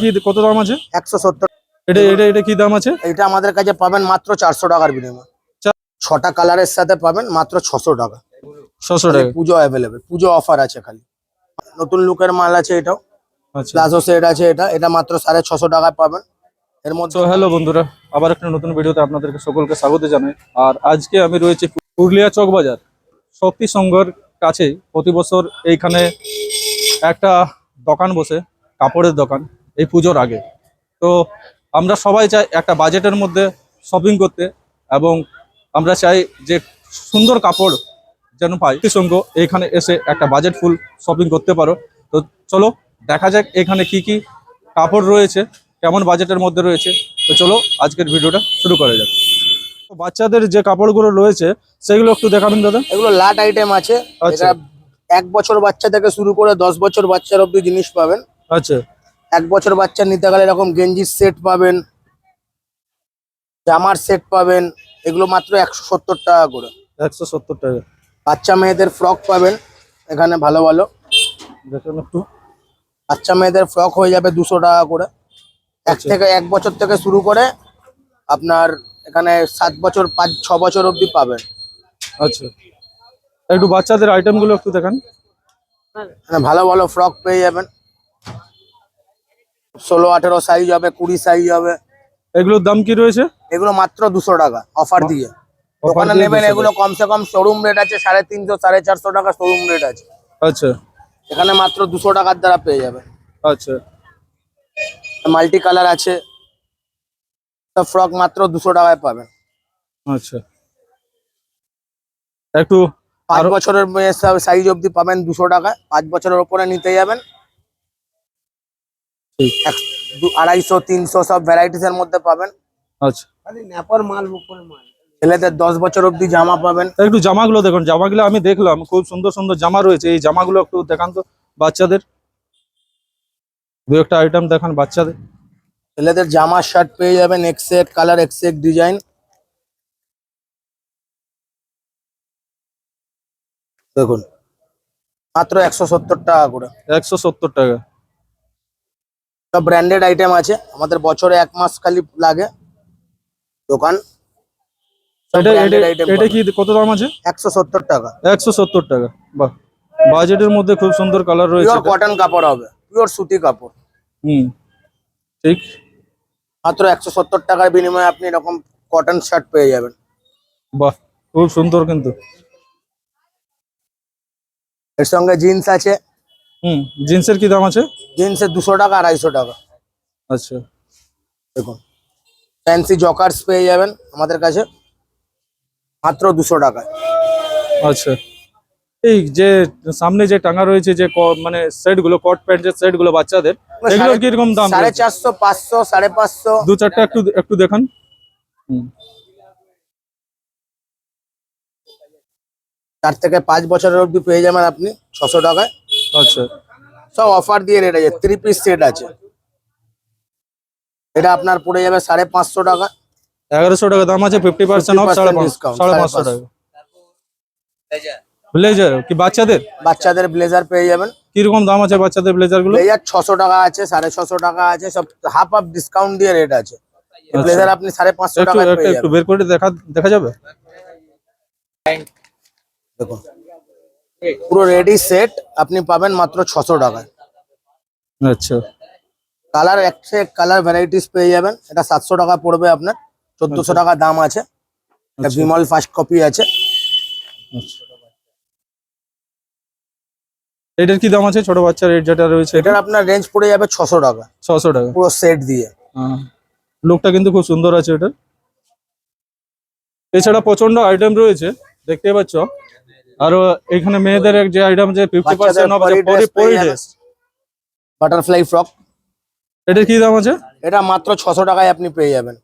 কি কত দাম আছে? একশো সত্তর। এটা এটা এটা কি দাম আছে? এটা আমাদের কাছে পাবেন মাত্র চারশো টাকার বিনিময়। ছটা কালারের সাথে পাবেন মাত্র ছশো টাকা। ছশো টাকা। পুজো অ্যাভেলেবেল পুজো অফার আছে খালি। নতুন লুকের মাল আছে এটাও। আচ্ছা। প্লাজো সেট আছে এটা এটা মাত্র সাড়ে ছশো টাকায় পাবেন। এর মধ্যে হ্যালো বন্ধুরা আবার একটা নতুন ভিডিওতে আপনাদেরকে সকলকে স্বাগত জানাই। আর আজকে আমি রয়েছি পুরুলিয়া চক বাজার শক্তি সংঘর কাছে। প্রতি বছর এইখানে একটা দোকান বসে কাপড়ের দোকান। এই পুজোর আগে। তো আমরা সবাই চাই একটা বাজেটের মধ্যে শপিং করতে এবং আমরা চাই যে সুন্দর কাপড় যেন পাই। সংঘ এইখানে এসে একটা বাজেট ফুল শপিং করতে পারো। তো চলো দেখা যাক এখানে কি কি কাপড় রয়েছে কেমন বাজেটের মধ্যে রয়েছে। তো চলো আজকের ভিডিওটা শুরু করা যাক। তো বাচ্চাদের যে কাপড়গুলো রয়েছে সেগুলো একটু দেখাবেন দাদা। এগুলো লাট আইটেম আছে। আচ্ছা। এক বছর বাচ্চা থেকে শুরু করে দশ বছর বাচ্চার অব্দি জিনিস পাবেন। আচ্ছা। এক বছর বাচ্চা নিতে গেলে এরকম গেঞ্জির সেট পাবেন জামার সেট পাবেন এগুলো মাত্র একশো সত্তর টাকা করে। একশো সত্তর টাকা। বাচ্চা মেয়েদের ফ্রক পাবেন এখানে ভালো ভালো। দেখুন একটু। বাচ্চা মেয়েদের ফ্রক হয়ে যাবে দুশো টাকা করে। এক আচ্ছা। থেকে এক বছর থেকে শুরু করে আপনার এখানে সাত বছর পাঁচ ছ বছর অবধি পাবেন। আচ্ছা। একটু বাচ্চাদের আইটেমগুলো একটু দেখান। ভালো ভালো ফ্রক পেয়ে যাবেন। ষোলো আঠেরো সাইজ হবে কুড়ি সাইজ হবে। এগুলোর দাম কি রয়েছে? এগুলো মাত্র দুশো টাকা অফার দিয়ে ওখানে নেবেন এগুলো কমসে কম শোরুম রেট আছে সাড়ে তিনশো সাড়ে চারশো টাকা শোরুম রেট আছে। আচ্ছা। এখানে মাত্র দুশো টাকার দ্বারা পেয়ে যাবে আচ্ছা। মাল্টি কালার আছে। ফ্রক মাত্র দুশো টাকায় পাবেন। আচ্ছা। একটু পাঁচ বছরের সাইজ অবধি পাবেন দুশো টাকায়। পাঁচ বছরের ওপরে নিতে যাবেন। আড়াইশো তিনশো সব ভ্যারাইটিস এর মধ্যে পাবেন। আচ্ছা। ছেলেদের দশ বছর অবধি জামা পাবেন। একটু জামাগুলো দেখুন জামাগুলো আমি দেখলাম খুব সুন্দর সুন্দর জামা রয়েছে এই জামাগুলো একটু দেখান তো বাচ্চাদের। দু একটা আইটেম দেখান বাচ্চাদের। ছেলেদের জামা শার্ট পেয়ে যাবেন এক্সেক কালার এক্সেক ডিজাইন দেখুন মাত্র একশো সত্তর টাকা করে। একশো সত্তর টাকা। সব ব্র্যান্ডেড আইটেম আছে। আমাদের বছরে এক মাস খালি লাগে দোকান। এটা। কি কত দাম আছে? একশো সত্তর টাকা। একশো সত্তর টাকা। বাহ। বাজেটের মধ্যে খুব সুন্দর কালার রয়েছে পিওর কটন কাপড় হবে। পিওর সুতি কাপড়। হুম। ঠিক। মাত্র একশো সত্তর টাকার বিনিময়ে আপনি এরকম কটন শার্ট পেয়ে যাবেন। বাহ। খুব সুন্দর কিন্তু। এর সঙ্গে জিন্স আছে। হুম জিন্সের কি দাম আছে? জিন্সের দুশো টাকা আড়াইশো টাকা। আচ্ছা। দেখুন ফ্যান্সি জকার্স পেয়ে যাবেন আমাদের কাছে মাত্র দুশো টাকায়। আচ্ছা। এই যে সামনে যে টাঙা রয়েছে যে মানে সেটগুলো কট প্যান্টের সেটগুলো বাচ্চাদের এগুলোর সাড়ে- কীরকম দাম সাড়ে? চারশো পাঁচশো সাড়ে পাঁচশো। দু চারটা একটু একটু দেখান। হুম। চার থেকে পাঁচ বছরের অবধি পেয়ে যাবেন আপনি ছশো টাকায়। আচ্ছা। সব অফার দিয়ে রেট আছে থ্রি পিস সেট আছে। এটা আপনার পড়ে যাবে সাড়ে পাঁচশো টাকা। এগারোশো টাকা দাম আছে ফিফটি পার্সেন্ট অফ সাড়ে সাড়ে সাড়ে পাঁচশো। টাকা ব্লেজার কি বাচ্চাদের? বাচ্চাদের ব্লেজার পেয়ে যাবেন। কীরকম দাম আছে বাচ্চাদের ব্লেজারগুলো ব্লেজার ছশো টাকা আছে সাড়ে ছশো টাকা আছে সব হাফ হাফ ডিসকাউন্ট দিয়ে রেট আছে। আচ্ছা। ব্লেজার আপনি সাড়ে পাঁচশো টাকায় একটু বের করে দেখা দেখা যাবে? দেখুন। পুরো রেডি সেট আপনি পাবেন মাত্র ছশো টাকায়। আচ্ছা। কালার একশো কালার ভ্যারাইটিস পেয়ে যাবেন। এটা সাতশো টাকা পড়বে আপনার। চোদ্দশো টাকা দাম আছে। এটা আচ্ছা। বিমল ফার্স্ট কপি আছে। আচ্ছা। এটার কি দাম আছে? ছোট বাচ্চার রেট যেটা রয়েছে? এটার আপনার রেঞ্জ পড়ে যাবে ছশো টাকা। ছশো টাকা। পুরো সেট দিয়ে। লোকটা কিন্তু খুব সুন্দর আছে এটার। এছাড়া প্রচণ্ড আইটেম রয়েছে। দেখতে পাচ্ছ? আরও এখানে মেয়েদের যে আইটেম যে ফিফটি পার্সেন্ট অফ পরি dress পেয়ে যাবেন। ড্রেস বাটারফ্লাই ফ্রক এটার কি দাম আছে? এটা মাত্র ছশো টাকায় আপনি পেয়ে যাবেন।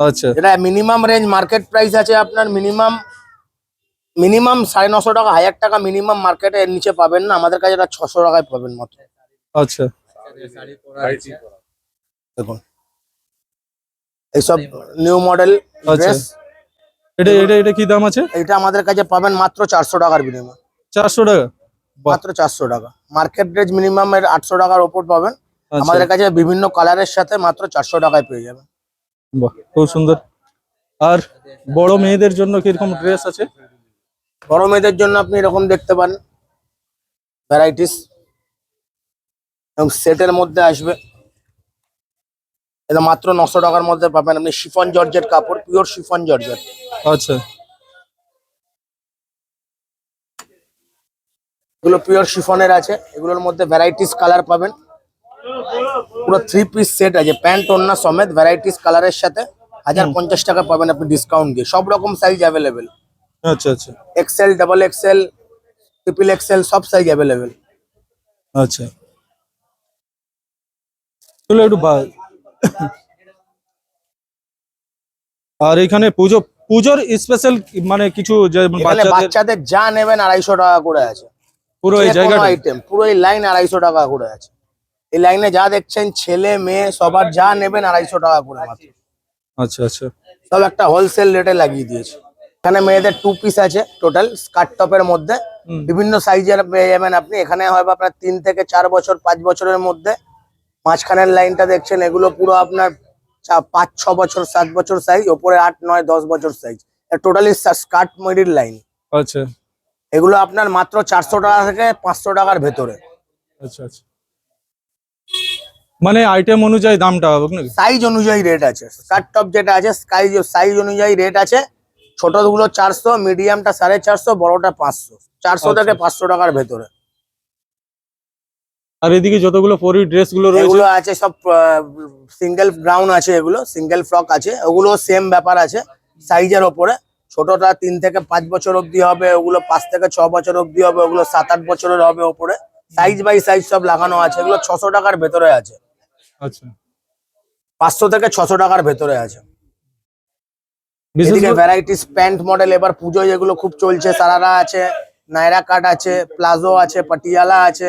আচ্ছা। এটা মিনিমাম রেঞ্জ মার্কেট প্রাইস আছে আপনার মিনিমাম মিনিমাম সাড়ে নশো টাকা হাজার টাকা মিনিমাম মার্কেটে এর নিচে পাবেন না। আমাদের কাছে এটা ছশো টাকায় পাবেন মাত্র। আচ্ছা। দেখুন। এইসব নিউ মডেল। ড্রেস এটা এটা এটা কি দাম আছে? এটা আমাদের কাছে পাবেন মাত্র চারশো টাকার বিনিময় চারশো টাকা? মাত্র চারশো টাকা। মার্কেট রেঞ্জ মিনিমাম এর আটশো টাকার ওপর পাবেন। আচ্ছা। আমাদের কাছে বিভিন্ন কালারের সাথে মাত্র চারশো টাকায় পেয়ে যাবেন। বাহ খুব সুন্দর। আর বড় মেয়েদের জন্য কীরকম ড্রেস আছে? বড় মেয়েদের জন্য আপনি এরকম দেখতে পারেন ভ্যারাইটিস এবং সেটের মধ্যে আসবে। এটা মাত্র নশো টাকার মধ্যে পাবেন। আপনি শিফন জর্জেট কাপড় পিওর শিফন জর্জেট আচ্ছা। এগুলো পিওর শিফনের আছে। এগুলোর মধ্যে ভ্যারাইটিস কালার পাবেন। পুরো থ্রি পিস সেট আছে। প্যান্ট ওড়না সমেত ভ্যারাইটিস কালারের সাথে হাজার পঞ্চাশ টাকা পাবেন আপনি ডিসকাউন্ট দিয়ে। সব রকম সাইজ অ্যাভেলেবেল আচ্ছা আচ্ছা। XL double XL triple XL সব সাইজ অ্যাভেলেবেল আচ্ছা। একটু আর এখানে পুজো পুজোর স্পেশাল মানে কিছু বাচ্চাদের যা নেবেন আড়াইশো টাকা করে আছে। পুরো এই জায়গাটা আইটেম পুরো এই লাইন আড়াইশো টাকা করে আছে। এই লাইনে যা দেখছেন ছেলে মেয়ে সবার যা নেবেন আড়াইশো টাকা করে মাত্র। আচ্ছা আচ্ছা। সব একটা হোলসেল রেটে লাগিয়ে দিয়েছে। এখানে মেয়েদের টু পিস আছে টোটাল স্কার্ট টপের মধ্যে। বিভিন্ন সাইজের পেয়ে যাবেন আপনি। এখানে হয় আপনার তিন থেকে চার বছর পাঁচ বছরের মধ্যে। মাঝখানের লাইনটা দেখছেন এগুলো পুরো আপনার পাঁচ ছ বছর সাত বছর সাইজ ওপরে আট নয় দশ বছর size totally skirt middle line আচ্ছা। এগুলো আপনার মাত্র চারশো টাকা থেকে পাঁচশো টাকার ভেতরে। আচ্ছা আচ্ছা। মানে আইটেম অনুযায়ী দামটা হবে সাইজ অনুযায়ী রেট আছে। স্কার্ট টপ যেটা আছে সাইজ সাইজ অনুযায়ী রেট আছে। ছোটগুলো চারশো মিডিয়ামটা সাড়ে চারশো বড়টা পাঁচশো। চারশো আচ্ছা। থেকে পাঁচশো টাকার ভেতরে। আর এদিকে যতগুলো পরি ড্রেসগুলো রয়েছে এগুলো আছে সব সিঙ্গেল ব্রাউন আছে এগুলো সিঙ্গেল ফ্রক আছে ওগুলো সেম ব্যাপার আছে সাইজের ওপরে। ছোটটা তিন থেকে পাঁচ বছর অবধি হবে ওগুলো পাঁচ থেকে ছ বছর অবধি হবে ওগুলো সাত আট বছরের হবে ওপরে। সাইজ বাই সাইজ সব লাগানো আছে এগুলো ছশো টাকার ভেতরে আছে। আচ্ছা। পাঁচশো থেকে ছশো টাকার ভেতরে আছে। এদিকে ভ্যারাইটিস প্যান্ট মডেল এবার পুজোয় যেগুলো খুব চলছে সারারা আছে নায়রা কাট আছে প্লাজো আছে পাটিয়ালা আছে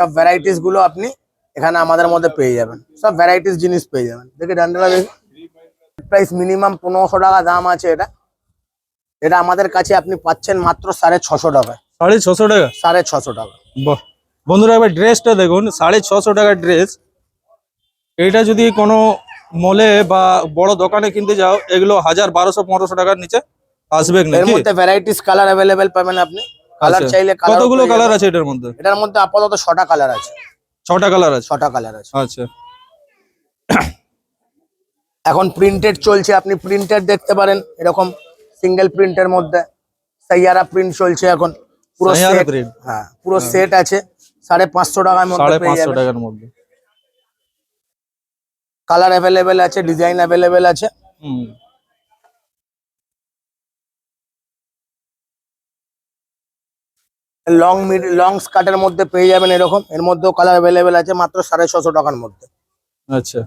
সব ভ্যারাইটিসগুলো আপনি এখানে আমাদের মধ্যে পেয়ে যাবেন। সব ভ্যারাইটিস জিনিস পেয়ে যাবেন। দেখি ডান্ডালা দেখি। প্রাইস মিনিমাম পনেরোশো টাকা দাম আছে এটা। এটা আমাদের কাছে আপনি পাচ্ছেন মাত্র সাড়ে ছশো টাকায়। সাড়ে ছশো টাকা? সাড়ে ছশো টাকা। বাহ। বন্ধুরা এবার ড্রেসটা দেখুন। সাড়ে ছশো টাকার ড্রেস। এটা যদি কোনো মলে বা বড় দোকানে কিনতে যাও এগুলো হাজার বারোশো পনেরোশো টাকার নিচে আসবে এর মধ্যে ভ্যারাইটিস কালার অ্যাভেলেবেল পাবেন আপনি। কালার আচ্ছা। চাইলে কতগুলো কালার আছে এটার মধ্যে? এটার মধ্যে আপাতত ছটা কালার আছে। ছটা কালার আছে? ছটা কালার আছে। আচ্ছা। এখন প্রিন্টেড চলছে আপনি প্রিন্টেড দেখতে পারেন এরকম সিঙ্গেল প্রিন্টের মধ্যে। সাইয়ারা প্রিন্ট চলছে এখন। পুরো সেট হ্যাঁ পুরো সেট আছে। সাড়ে পাঁচশো টাকার মধ্যে পেয়ে যাবেন। টাকার মধ্যে। কালার অ্যাভেলেবেল আছে ডিজাইন অ্যাভেলেবেল আছে। হুম। লং মিড লং স্কার্টের মধ্যে পেয়ে যাবেন এরকম। এর মধ্যেও কালার অ্যাভেলেবেল আছে মাত্র সাড়ে ছশো টাকার মধ্যে। আচ্ছা।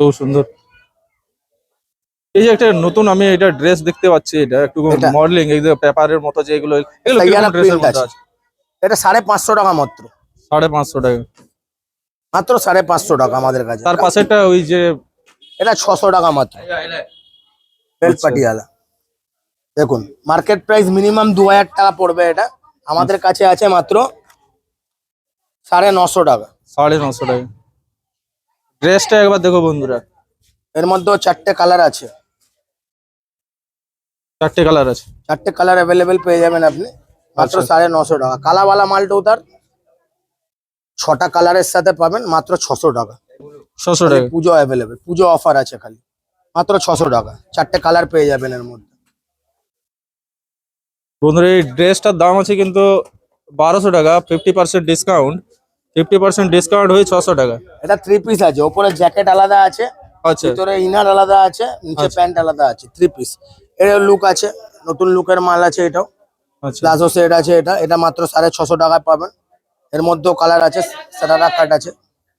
খুব সুন্দর। এই যে একটা নতুন আমি এটা ড্রেস দেখতে পাচ্ছি এটা একটু মডেলিং এই যে পেপারের মতো যে এগুলো এগুলো ড্রেসের মধ্যে আছে। এটা সাড়ে পাঁচশো টাকা মাত্র। সাড়ে পাঁচশো টাকা। মাত্র সাড়ে পাঁচশো টাকা আমাদের কাছে। তার পাশেরটা ওই যে এটা ছশো টাকা মাত্র। বেল্ট আচ্ছা। পাটিয়ালা দেখুন মার্কেট প্রাইস মিনিমাম দু হাজার টাকা পড়বে এটা। আমাদের কাছে আছে মাত্র সাড়ে নশো টাকা। সাড়ে নশো টাকা। ড্রেসটা একবার দেখো বন্ধুরা। এর মধ্যেও চারটে কালার আছে। চারটে কালার আছে। চারটে কালার অ্যাভেলেবেল পেয়ে যাবেন আপনি। মাত্র আচ্ছা। সাড়ে নশো টাকা। কালাওয়ালা মালটাও তার ছটা কালারের সাথে পাবেন মাত্র ছশো টাকা। ছশো টাকা। পুজো অ্যাভেলেবেল পুজো অফার আছে খালি। মাত্র ছশো টাকা। চারটে কালার পেয়ে যাবেন এর মধ্যে। বন্ধুরা এই ড্রেসটার দাম আছে কিন্তু বারোশো টাকা fifty percent discount fifty percent discount হয়ে ছশো টাকা। এটা থ্রি পিস আছে ওপরে জ্যাকেট আলাদা আছে আচ্ছা। ভিতরে ইনার আলাদা আছে নিচে আচ্ছা। প্যান্ট আলাদা আছে থ্রি পিস এর লুক আছে নতুন লুকের মাল আছে এটাও। আচ্ছা। প্লাজো সেট আছে এটা এটা মাত্র সাড়ে ছশো টাকায় পাবেন। এর মধ্যেও কালার আছে সারারা কাট আছে।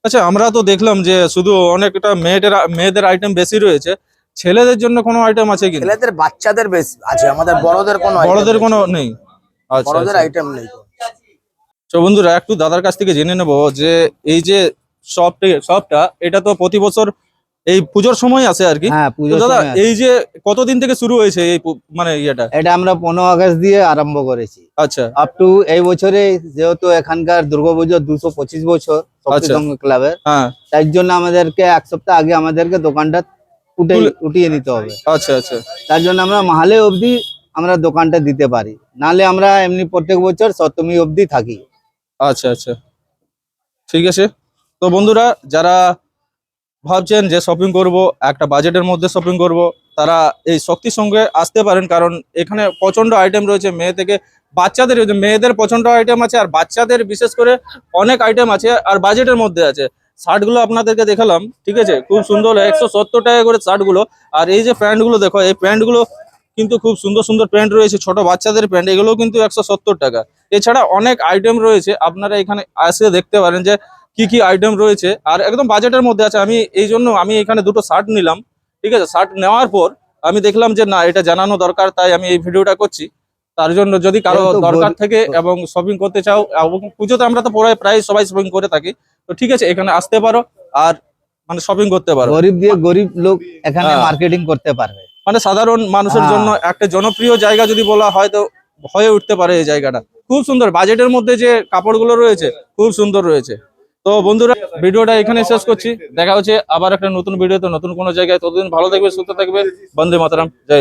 আচ্ছা আমরা তো দেখলাম যে শুধু অনেকটা মেয়েদের মেয়েদের আইটেম বেশি রয়েছে। ছেলেদের জন্য কোনো আইটেম আছে কি ছেলেদের বাচ্চাদের বেশ আছে আমাদের বড়দের কোনো বড়দের। কোনো নেই? আচ্ছা বড়দের আচ্ছা। আইটেম নেই। তো বন্ধুরা একটু দাদার কাছ থেকে জেনে নেব যে এই যে শপটা শপটা এটা তো প্রতি বছর এই পুজোর সময় আছে আর কি? হ্যাঁ দাদা এই যে কতদিন থেকে শুরু হয়েছে এই মানে ইয়েটা? এটা আমরা পনেরো আগস্ট দিয়ে আরম্ভ করেছি। আচ্ছা। আপ টু এই বছরে যেহেতু এখানকার দুর্গাপুজো দুশো পঁচিশ বছর আচ্ছা। ক্লাবের হ্যাঁ। তার জন্য আমাদেরকে এক সপ্তাহ আগে আমাদেরকে দোকানটা উঠিয়ে নিতে হবে। আচ্ছা আচ্ছা। তার জন্য আমরা মাহালে অবধি আমরা দোকানটা দিতে পারি। নালে আমরা এমনি প্রত্যেক বছর সপ্তমী অবধি থাকি। আচ্ছা আচ্ছা। ঠিক আছে। তো বন্ধুরা যারা ভাবছেন যে শপিং করব একটা বাজেটের মধ্যে শপিং করব তারা এই শক্তির সঙ্গে আসতে পারেন কারণ এখানে প্রচণ্ড আইটেম রয়েছে। মেয়ে থেকে বাচ্চাদের মেয়েদের প্রচণ্ড আইটেম আছে আর বাচ্চাদের বিশেষ করে অনেক আইটেম আছে আর বাজেটের মধ্যে আছে। শার্টগুলো আপনাদেরকে দেখালাম, ঠিক আছে? খুব সুন্দর, একশো সত্তর টাকা করে শার্টগুলো। আর এই যে প্যান্টগুলো দেখো, এই প্যান্টগুলো কিন্তু খুব সুন্দর সুন্দর প্যান্ট রয়েছে, ছোট বাচ্চাদের প্যান্ট এগুলো কিন্তু একশো সত্তর টাকা। এছাড়া অনেক আইটেম রয়েছে, আপনারা এখানে আসে দেখতে পারেন যে কি কি আইটেম রয়েছে। আর একদম বাজেটের মধ্যে আছে, আমি এই জন্য আমি এখানে দুটো শার্ট নিলাম, ঠিক আছে? শার্ট নেওয়ার পর আমি দেখলাম যে না, এটা জানানো দরকার, তাই আমি এই ভিডিওটা করছি। তার জন্য যদি কারও দরকার থেকে এবং শপিং করতে চাও এবং পুজোতে আমরা তো প্রায় প্রায় সবাই শপিং করে থাকি তো ঠিক আছে এখানে আসতে পারো আর মানে শপিং করতে পারো। গরিব দিয়ে গরিব লোক এখানে হ্যাঁ। মার্কেটিং করতে পারবে। মানে সাধারণ মানুষের হ্যাঁ। জন্য একটা জনপ্রিয় জায়গা যদি বলা হয় তো হয়ে উঠতে পারে এই জায়গাটা। খুব সুন্দর বাজেটের মধ্যে যে কাপড়গুলো রয়েছে খুব সুন্দর রয়েছে। তো বন্ধুরা ভিডিওটা এখানে শেষ করছি। দেখা হচ্ছে আবার একটা নতুন ভিডিওতে নতুন কোনো জায়গায়। ততদিন ভালো থাকবে সুস্থ থাকবে। বন্দে মাতারাম জয়।